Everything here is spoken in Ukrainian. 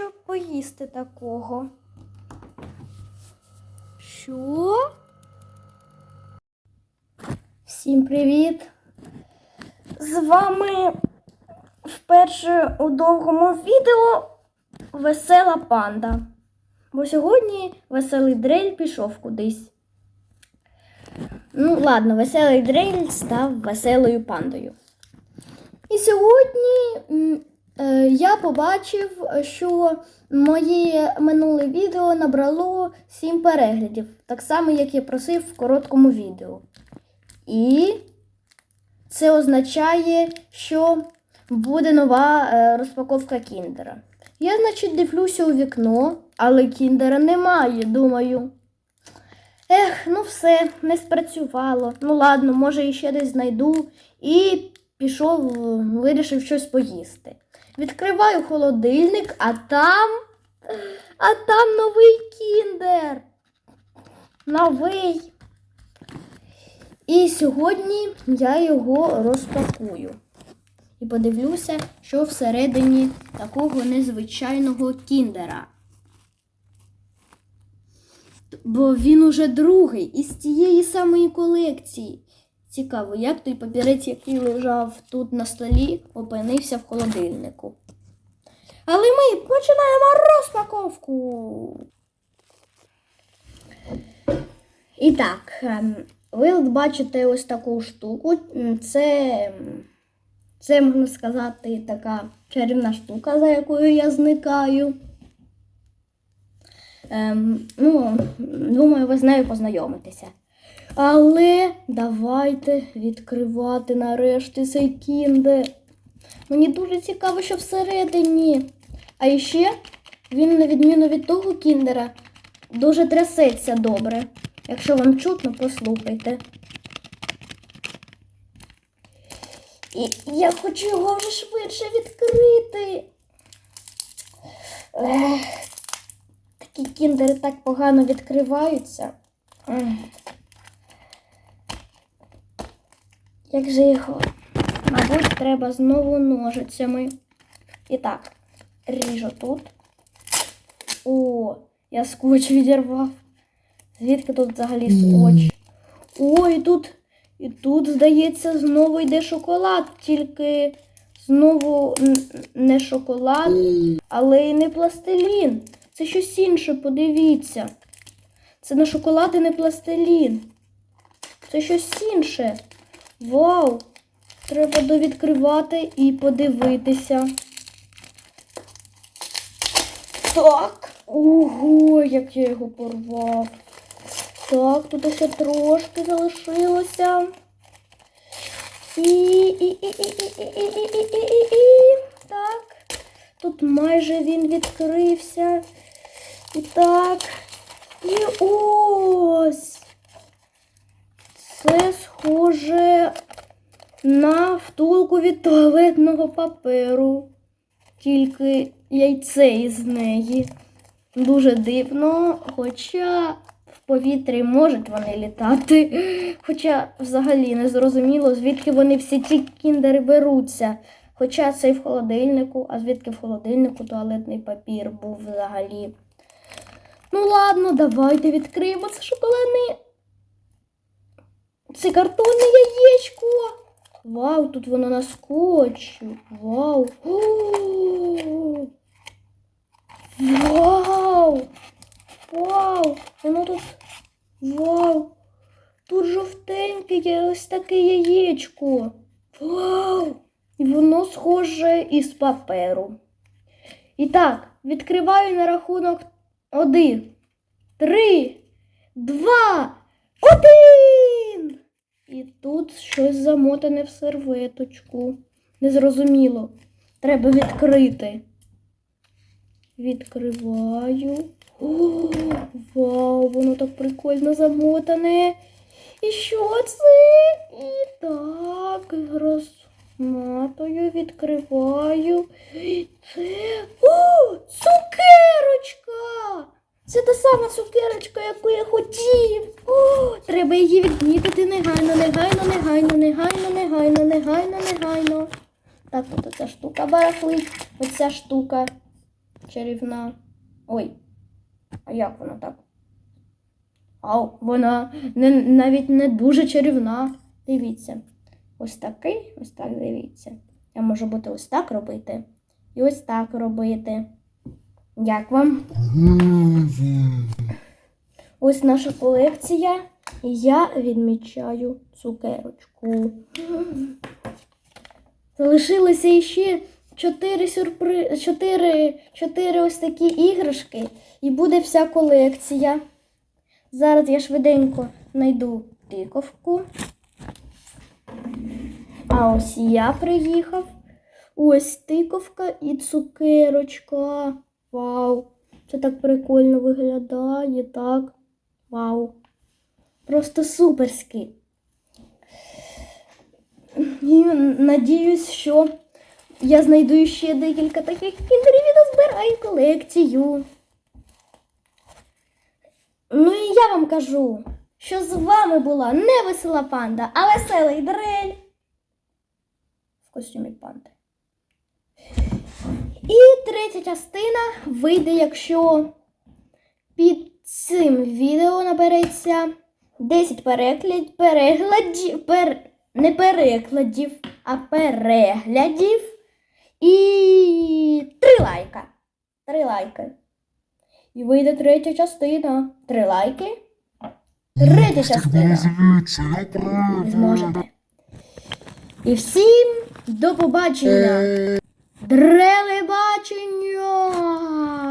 хочу поїсти такого. Що? Всім привіт! З вами вперше у довгому відео весела панда. Бо сьогодні веселий дрель пішов кудись. Ну, ладно, веселий дрель став веселою пандою. І сьогодні я побачив, що моє минуле відео набрало 7 переглядів, так само, як я просив в короткому відео. І це означає, що буде нова е, розпаковка кіндера. Я, значить, дивлюся у вікно, але кіндера немає, думаю. Ех, ну все, не спрацювало. Ну ладно, може іще десь знайду. І пішов, е, вирішив щось поїсти. Відкриваю холодильник, а там. А там новий кіндер. Новий. І сьогодні я його розпакую. І подивлюся, що всередині такого незвичайного кіндера. Бо він уже другий із тієї самої колекції. Цікаво, як той папірець, який лежав тут на столі, опинився в холодильнику. Але ми починаємо розпаковку. І так, ем, ви бачите ось таку штуку. Це, це можна сказати, така чарівна штука, за якою я зникаю. Ем, ну, думаю, ви з нею познайомитеся. Але давайте відкривати нарешті цей кіндер. Мені дуже цікаво, що всередині. А ще він, на відміну від того кіндера, дуже трясеться добре. Якщо вам чутно, послухайте. І я хочу його вже швидше відкрити. Ех, такі кіндери так погано відкриваються. Ех. Як же його? Мабуть, треба знову ножицями. І так, ріжу тут. О, я скотч відірвав. Звідки тут взагалі скотч? О, тут, і тут, здається, знову йде шоколад, тільки знову не шоколад, але й не пластилін. Це щось інше, подивіться. Це не шоколад і не пластилін. Це щось інше. Вау! Треба довідкривати і подивитися. Так. Ого, як я його порвав. Так, тут ще трошки залишилося. І, і, і, і, і, і, і, і, і, і, і. Так. Тут майже він відкрився. І так. І ось. Це схоже на втулку від туалетного паперу. Тільки яйце із неї. Дуже дивно, хоча в повітрі можуть вони літати. Хоча взагалі не зрозуміло, звідки вони всі ті кіндери беруться. Хоча це і в холодильнику, а звідки в холодильнику туалетний папір був взагалі. Ну ладно, давайте відкриємо це шоколадне. Це картонне яєчко. Вау, тут воно на скотчі. Вау. О! Вау! Вау! Воно тут. Вау! Тут жовтеньке є ось таке яєчко. Вау! І воно схоже із паперу. І так, відкриваю на рахунок один, три, два, один! І тут щось замотане в серветочку. Незрозуміло. Треба відкрити. Відкриваю. О, вау, воно так прикольно замотане. І що це? І так, розматую, відкриваю. І Це. О, цукерочка! Це та сама цукерочка, яку я хотів. О, треба її відмітити негайно, негайно, негайно, негайно, негайно, негайно, негайно. Так, от оця штука барахлить, оця штука. чарівна. Ой. А як вона так? Ау, вона не, навіть не дуже чарівна. Дивіться. Ось такий, ось так дивіться. Я можу бути ось так робити. І ось так робити. Як вам? Ось наша колекція. І я відмічаю цукерочку. Залишилося ще чотири сюрпри... чотири... чотири ось такі іграшки, і буде вся колекція. Зараз я швиденько знайду тиковку. А ось я приїхав. Ось тиковка і цукерочка. Вау! Це так прикольно виглядає, так. Вау. Просто суперськи. І надіюсь, що я знайду ще декілька таких кіндерів і назбираю колекцію. Ну і я вам кажу, що з вами була не весела панда, а веселий дрель в костюмі панди. І третя частина вийде, якщо під цим відео набереться 10 переглядів, перегладів, пер, не перекладів, а переглядів і 3 лайка. 3 лайки. І вийде третя частина. 3 лайки. Третя частина. Зможете. І всім до побачення. Дрелебачення!